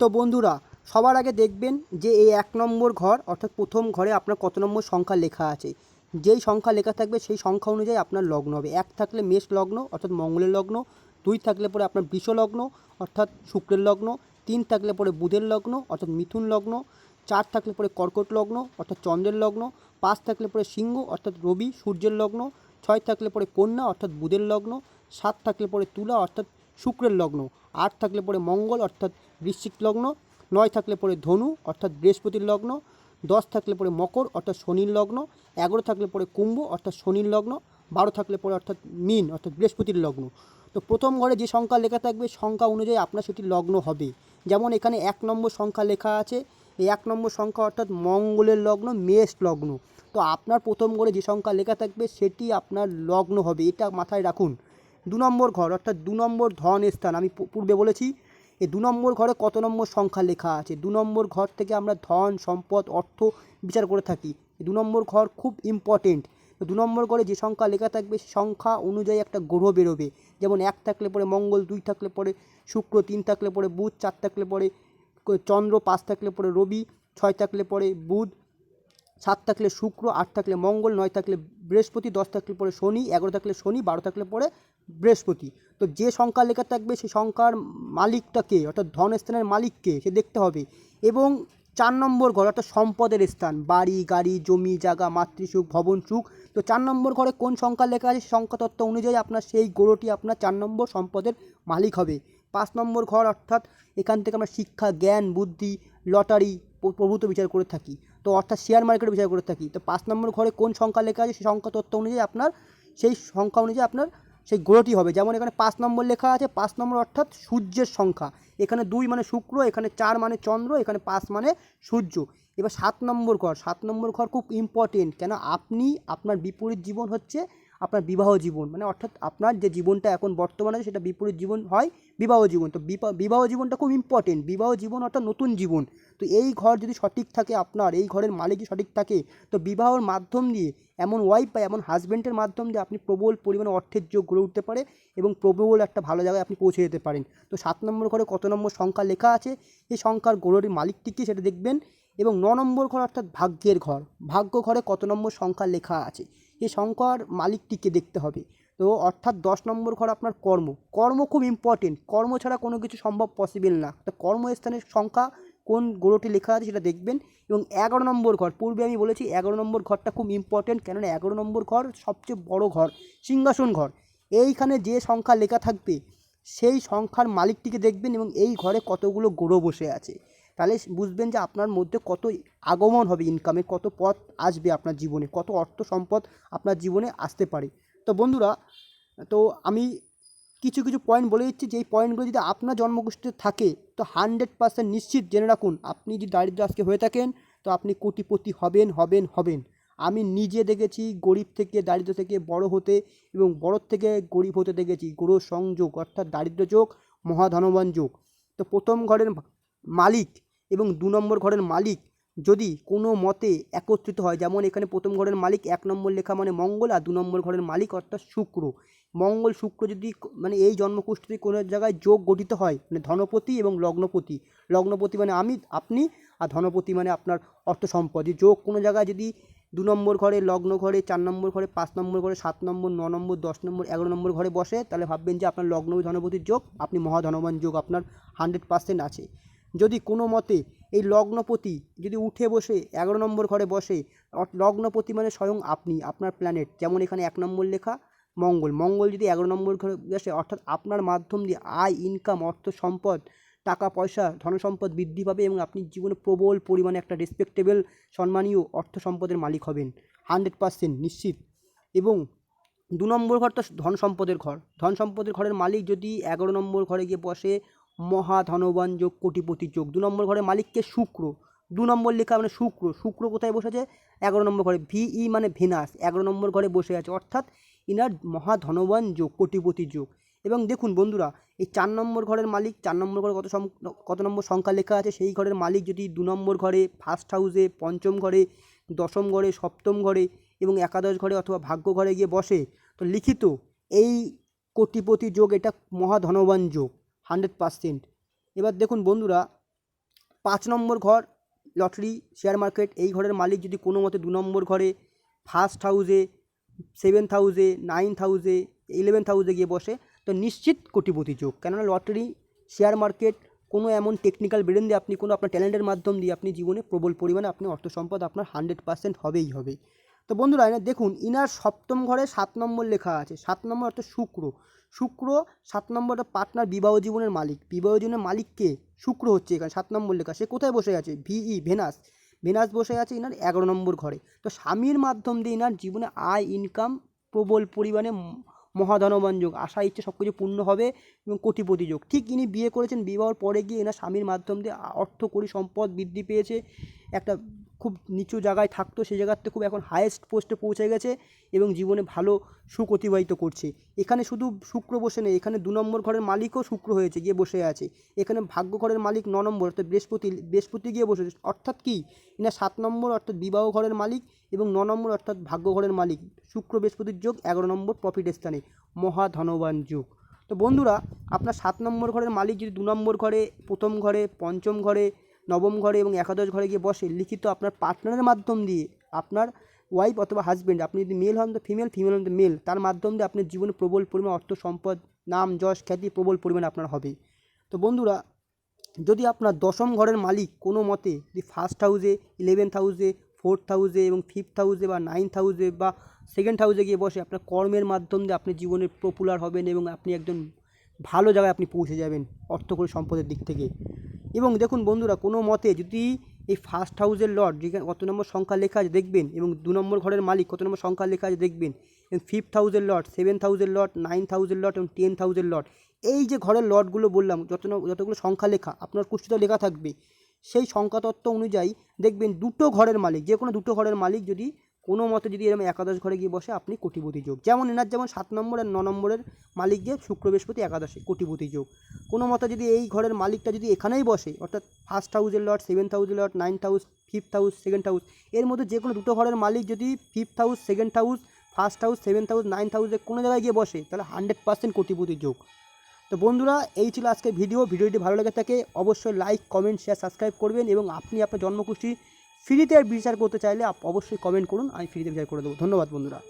তো বন্ধুরা, সবার আগে দেখবেন যে এই এক নম্বর ঘর, অর্থাৎ প্রথম ঘরে আপনার কত নম্বর সংখ্যা লেখা আছে। যেই সংখ্যা লেখা থাকবে সেই সংখ্যা অনুযায়ী আপনার লগ্ন হবে। এক থাকলে মেষ লগ্ন, অর্থাৎ মঙ্গলের লগ্ন, দুই থাকলে পরে আপনার বৃষ লগ্ন, অর্থাৎ শুক্রের লগ্ন, তিন থাকলে পরে বুধের লগ্ন, অর্থাৎ মিথুন লগ্ন, চার থাকলে পরে কর্কট লগ্ন, অর্থাৎ চন্দ্রের লগ্ন, পাঁচ থাকলে পরে সিংহ, অর্থাৎ রবি সূর্যের লগ্ন, ছয় থাকলে পরে কন্যা, অর্থাৎ বুধের লগ্ন, সাত থাকলে পরে তুলা, অর্থাৎ শুক্রের লগ্ন। আট থাকলে পরে মঙ্গল, অর্থাৎ বৃশ্চিক লগ্ন। নয় থাকলে পরে ধনু, অর্থাৎ বৃহস্পতির লগ্ন। দশ থাকলে পরে মকর, অর্থাৎ শনির লগ্ন। এগারো থাকলে পরে কুম্ভ, অর্থাৎ শনির লগ্ন। বারো থাকলে পরে অর্থাৎ মিন, অর্থাৎ বৃহস্পতির লগ্ন। তো প্রথম ঘরে যে সংখ্যা লেখা থাকবে, সংখ্যা অনুযায়ী আপনার সেটি লগ্ন হবে। যেমন এখানে এক নম্বর সংখ্যা লেখা আছে, এই এক নম্বর সংখ্যা অর্থাৎ মঙ্গলের লগ্ন, মেষ লগ্ন। তো আপনার প্রথম ঘরে যে সংখ্যা লেখা থাকবে, সেটি আপনার লগ্ন হবে। এটা মাথায় রাখুন। দু নম্বর ঘর, অর্থাৎ দু নম্বর ধন স্থান, আমি পূর্বে বলেছি। এই দু নম্বর ঘরে কত নম্বর সংখ্যা লেখা আছে? দু নম্বর ঘর থেকে আমরা ধন, সম্পদ, অর্থ বিচার করে থাকি। দু নম্বর ঘর খুব ইম্পর্টেন্ট দু নম্বর ঘরে যে সংখ্যা লেখা থাকবে সংখ্যা অনুযায়ী একটা গ্রহ বেরোবে। যেমন এক থাকলে পরে মঙ্গল, দুই থাকলে পরে শুক্র, তিন থাকলে পরে বুধ, চার থাকলে পরে চন্দ্র, পাঁচ থাকলে পরে রবি, ছয় থাকলে পরে বুধ, সাত থাকলে শুক্র, আট থাকলে মঙ্গল, নয় থাকলে বৃহস্পতি, দশ থাকলে পরে শনি, এগারো থাকলে শনি, বারো থাকলে পরে বৃহস্পতি। তো যে সংখ্যা লেখা থাকবে সেই সংখ্যার মালিকটা কে? অর্থাৎ ধনস্থানের মালিক কে? সে দেখতে হবে। এবং চার নম্বর ঘর, অর্থাৎ সম্পদের স্থান। বাড়ি, গাড়ি, জমি, জায়গা, মাতৃসুখ, ভবন, সুখ। তো চার নম্বর ঘরে কোন সংখ্যা লেখা আছে? সংখ্যা তত্ত্ব অনুযায়ী আপনার সেই গরুটি আপনার চার নম্বর সম্পদের মালিক হবে। পাঁচ নম্বর ঘর, অর্থাৎ এখান থেকে আমরা শিক্ষা, জ্ঞান, বুদ্ধি, লটারি প্রভূত বিচার করে থাকি। তো অর্থাৎ শেয়ার মার্কেট বিচার করে থাকি। তো পাঁচ নম্বর ঘরে কোন সংখ্যা লেখা আছে? সেই সংখ্যা তত্ত্ব অনুযায়ী আপনার, সেই সংখ্যা অনুযায়ী আপনার সেই গ্রহটি হবে। যেমন এখানে পাঁচ নম্বর লেখা আছে, পাঁচ নম্বর অর্থাৎ সূর্যের সংখ্যা। এখানে দুই মানে শুক্র, এখানে চার মানে চন্দ্র, এখানে পাঁচ মানে সূর্য। এবার সাত নম্বর ঘর, সাত নম্বর ঘর খুব ইম্পর্টেন্ট কেন? আপনি, আপনার বিপরীত জীবন হচ্ছে আপনার বিবাহ জীবন। মানে অর্থাৎ আপনার যে জীবনটা এখন বর্তমানে আছে, সেটা বিপরীত জীবন হয় বিবাহ জীবন। তো বিবাহ জীবনটা খুব ইম্পর্টেন্ট বিবাহ জীবন অর্থাৎ নতুন জীবন। তো এই ঘর যদি সঠিক থাকে আপনার, এই ঘরের মালিক যদি সঠিক থাকে, তো বিবাহর মাধ্যম দিয়ে এমন ওয়াইফ বা এমন হাজব্যান্ডের মাধ্যম দিয়ে আপনি প্রবল পরিমাণে অর্থের যোগ গড়ে উঠতে পারে এবং প্রবল একটা ভালো জায়গায় আপনি পৌঁছে যেতে পারেন। তো সাত নম্বর ঘরে কত নম্বর সংখ্যা লেখা আছে? এই সংখ্যার গড়ের মালিকটি কি সেটা দেখবেন? এবং ন নম্বর ঘর অর্থাৎ ভাগ্যের ঘর। ভাগ্য ঘরে কত নম্বর সংখ্যা লেখা আছে? এই সংখ্যার মালিকটিকে দেখতে হবে। তো অর্থাৎ দশ নম্বর ঘর আপনার কর্ম। কর্ম খুব ইম্পর্টেন্ট কর্ম ছাড়া কোনো কিছু সম্ভব পসিবল না। তো কর্মস্থানের সংখ্যা কোন গ্রহটি লেখা আছে সেটা দেখবেন। এবং এগারো নম্বর ঘর, পূর্বে আমি বলেছি এগারো নম্বর ঘরটা খুব ইম্পর্টেন্ট কেননা এগারো নম্বর ঘর সবচেয়ে বড় ঘর, সিংহাসন ঘর। এইখানে যে সংখ্যা লেখা থাকবে, সেই সংখ্যার মালিকটিকে দেখবেন এবং এই ঘরে কতগুলো গ্রহ বসে আছে। তাহলে বুঝবেন যে আপনার মধ্যে কত আগমন হবে ইনকামের কত পথ আসবে আপনার জীবনে, কত অর্থ সম্পদ আপনার জীবনে আসতে পারে। তো বন্ধুরা, তো আমি কিছু কিছু পয়েন্ট বলে দিচ্ছি, যেই পয়েন্টগুলো যদি আপনার জন্মগোষ্ঠীতে থাকে, তো হান্ড্রেড পার্সেন্ট নিশ্চিত জেনে রাখুন, আপনি যদি দারিদ্র আজকে হয়ে থাকেন, তো আপনি কোটিপতি হবেন হবেন হবেন। আমি নিজে দেখেছি গরিব থেকে দারিদ্র থেকে বড় হতে এবং বড় থেকে গরিব হতে দেখেছি, গ্রহ সংযোগ অর্থাৎ দারিদ্র যোগ, মহাধনবান যোগ। তো প্রথম ঘরের মালিক এবং দু নম্বর ঘরের মালিক যদি কোনো মতে একত্রিত হয়, যেমন এখানে প্রথম ঘরের মালিক, এক নম্বর লেখা মানে মঙ্গল, আর দু নম্বর ঘরের মালিক অর্থাৎ শুক্র। মঙ্গল, শুক্র যদি মানে এই জন্মকুষ্ঠীতে কোনো জায়গায় যোগ গঠিত হয় মানে ধনপতি এবং লগ্নপতি। লগ্নপতি মানে আমি, আপনি, আর ধনপতি মানে আপনার অর্থ সম্পদ যোগ কোনো জায়গায় যদি দু নম্বর ঘরে লগ্ন ঘরে, চার নম্বর ঘরে, পাঁচ নম্বর ঘরে, সাত নম্বর, ন নম্বর, দশ নম্বর, এগারো নম্বর ঘরে বসে, তাহলে ভাববেন যে আপনার লগ্ন ধনপতির যোগ, আপনি মহাধনবান যোগ আপনার হান্ড্রেড পার্সেন্ট আছে। যদি কোনো মতে এই লগ্নপতি যদি উঠে বসে এগারো নম্বর ঘরে বসে লগ্নপতি মানে স্বয়ং আপনি, আপনার প্ল্যানেট যেমন এখানে এক নম্বর লেখা, মঙ্গল। মঙ্গল যদি এগারো নম্বর ঘরে বসে, অর্থাৎ আপনার মাধ্যম দিয়ে আয় ইনকাম অর্থ সম্পদ, টাকা, পয়সা ধনসম্পদ বৃদ্ধি পাবে এবং আপনি জীবনে প্রবল পরিমাণে একটা রেসপেক্টেবল সম্মানীয় অর্থ সম্পদের মালিক হবেন। হান্ড্রেড পার্সেন্ট নিশ্চিত। এবং দু নম্বর ঘর তো ধন সম্পদের ঘর। ধন সম্পদের ঘরের মালিক যদি এগারো নম্বর ঘরে গিয়ে বসে মহা ধনবান যোগ কোটিপতি যোগ। দু নম্বর ঘরের মালিককে শুক্র। দু নম্বর লেখা মানে শুক্র। শুক্র কোথায় বসেছে এগারো নম্বর ঘরে। ভিই মানে ভেনাস। এগারো নম্বর ঘরে বসে আছে। অর্থাৎ ইনার মহা ধনবান যোগ কোটিপতি যোগ। এবং দেখুন বন্ধুরা, এই চার নম্বর ঘরের মালিক, চার নম্বর ঘরে কত কত নম্বর সংখ্যা লেখা আছে? সেই ঘরের মালিক যদি দু নম্বর ঘরে ফার্স্ট হাউসে পঞ্চম ঘরে, দশম ঘরে, সপ্তম ঘরে এবং একাদশ ঘরে অথবা ভাগ্য ঘরে গিয়ে বসে, তো লিখিত এই কোটিপতি যোগ, এটা মহাধনবান যোগ হান্ড্রেড পার্সেন্ট। এবার দেখুন বন্ধুরা, পাঁচ নম্বর ঘর, লটারি শেয়ার মার্কেট এই ঘরের মালিক যদি কোনো মতে দু নম্বর ঘরে ফার্স্ট হাউসে সেভেন্থ হাউসে নাইন্থ হাউসে ইলেভেন্থ হাউসে গিয়ে বসে, তো নিশ্চিত কোটিপতি যোগ। কেননা লটারি শেয়ার মার্কেট কোনো এমন টেকনিক্যাল ব্রেন দিয়ে আপনি, কোনো আপনার ট্যালেন্টের মাধ্যম দিয়ে আপনি জীবনে প্রবল পরিমাণে আপনি অর্থ সম্পদ আপনার হান্ড্রেড পার্সেন্ট হবেই হবে। তো বন্ধুরা এখানে দেখুন, ইনার সপ্তম ঘরে সাত নম্বর লেখা আছে। সাত নম্বর অর্থাৎ শুক্র। শুক্র, সাত নম্বরটা পার্টনার বিবাহ জীবনের মালিক। বিবাহ জীবনের মালিক কে? শুক্র হচ্ছে এখানে, সাত নম্বর লেখা। সে কোথায় বসে আছে? ভিই ভেনাস। ভেনাস বসে আছে ইনার এগারো নম্বর ঘরে। তো স্বামীর মাধ্যম দিয়ে ইনার জীবনে আয় ইনকাম প্রবল পরিমাণে মহাধনবান যোগ আশা, ইচ্ছে সব কিছু পূর্ণ হবে এবং কোটিপতি যোগ। ঠিক ইনি বিয়ে করেছেন, বিবাহর পরে গিয়ে এনার স্বামীর মাধ্যম দিয়ে অর্থ করি সম্পদ বৃদ্ধি পেয়েছে। একটা খুব নিচু জায়গায় থাকতো, সেই জায়গাতে খুব এখন হায়েস্ট পোস্টে পৌঁছে গেছে এবং জীবনে ভালো সুখ অতিবাহিত করছে। এখানে শুধু শুক্র বসে নেই, এখানে দু নম্বর ঘরের মালিকও শুক্র হয়েছে, গিয়ে বসে আছে। এখানে ভাগ্য ঘরের মালিক ন নম্বর, অর্থাৎ বৃহস্পতি বৃহস্পতি গিয়ে বসেছে অর্থাৎ কি? এনার সাত নম্বর, অর্থাৎ বিবাহ ঘরের মালিক এবং ন নম্বর, অর্থাৎ ভাগ্য ঘরের মালিক। শুক্র বৃহস্পতির যোগ, এগারো নম্বর প্রফিট স্থানে। মহাধনবান যোগ। তো বন্ধুরা, আপনার সাত নম্বর ঘরের মালিক যদি দু নম্বর ঘরে, প্রথম ঘরে, পঞ্চম ঘরে নবম ঘরে এবং একাদশ ঘরে গিয়ে বসে লিখিত আপনার পার্টনারের মাধ্যম দিয়ে আপনার ওয়াইফ অথবা হাজব্যান্ড আপনি যদি মেল হন তো ফিমেল ফিমেল হন তো মেল তার মাধ্যম দিয়ে আপনার জীবনে প্রবল পরিমাণ অর্থ সম্পদ, নাম, যশ, খ্যাতি, প্রবল পরিমাণে আপনার হবে। তো বন্ধুরা, যদি আপনার দশম ঘরের মালিক কোনো মতে যদি ফার্স্ট হাউসে ইলেভেন্থ হাউসে ফোর্থ হাউসে এবং ফিফথ হাউসে বা নাইন্থ হাউসে বা সেকেন্ড হাউসে গিয়ে বসে আপনার কর্মের মাধ্যম দিয়ে আপনি জীবনে পপুলার হবেন এবং আপনি একজন ভালো জায়গায় আপনি পৌঁছে যাবেন অর্থকরী সম্পদের দিক থেকে। এবং দেখুন বন্ধুরা, কোনো মতে যদি এই ফার্স্ট হাউসের লট যেখানে কত নম্বর সংখ্যা লেখা আছে দেখবেন এবং দু নম্বর ঘরের মালিক কত নম্বর সংখ্যা লেখা আছে দেখবেন, এবং ফিফথ হাউসের লট সেভেন হাউসের লট নাইন থাউজেন্ড লট এবং টেন হাউসের লট এই যে ঘরের লটগুলো বললাম, যত যতগুলো সংখ্যা লেখা, আপনার কুষ্ঠিতে লেখা থাকবে, সেই সংখ্যা তত্ত্ব অনুযায়ী দেখবেন দুটো ঘরের মালিক যে কোনো দুটো ঘরের মালিক যদি কোনো মতে যদি এরকম একাদশ ঘরে গিয়ে বসে আপনি কোটিপতি যোগ। যেমন এনার যেমন সাত নম্বর আর ন নম্বরের মালিক গিয়ে শুক্র বৃহস্পতি একাদশে কোটিপতি যোগ। কোনো মতে যদি এই ঘরের মালিকটা যদি এখানেই বসে, অর্থাৎ ফার্স্ট হাউসের লট সেভেন্থ হাউসের lord ninth house fifth house second house এর মধ্যে যে কোনো দুটো ঘরের মালিক যদি fifth house second house first house seventh house ninth হাউসে কোনো জায়গায় গিয়ে বসে, তাহলে হান্ড্রেড পার্সেন্ট কোটিপতি যোগ। তো বন্ধুরা, এই ছিল আজকের ভিডিও ভিডিওটি ভালো লেগে থাকে, অবশ্যই লাইক কমেন্ট শেয়ার সাবস্ক্রাইব করবেন এবং আপনি আপনার জন্মকুষ্ঠী ফ্রিতে আর বিচার করতে চাইলে অবশ্যই কমেন্ট করুন, আমি ফ্রিতে বিচার করে দেবো। ধন্যবাদ বন্ধুরা।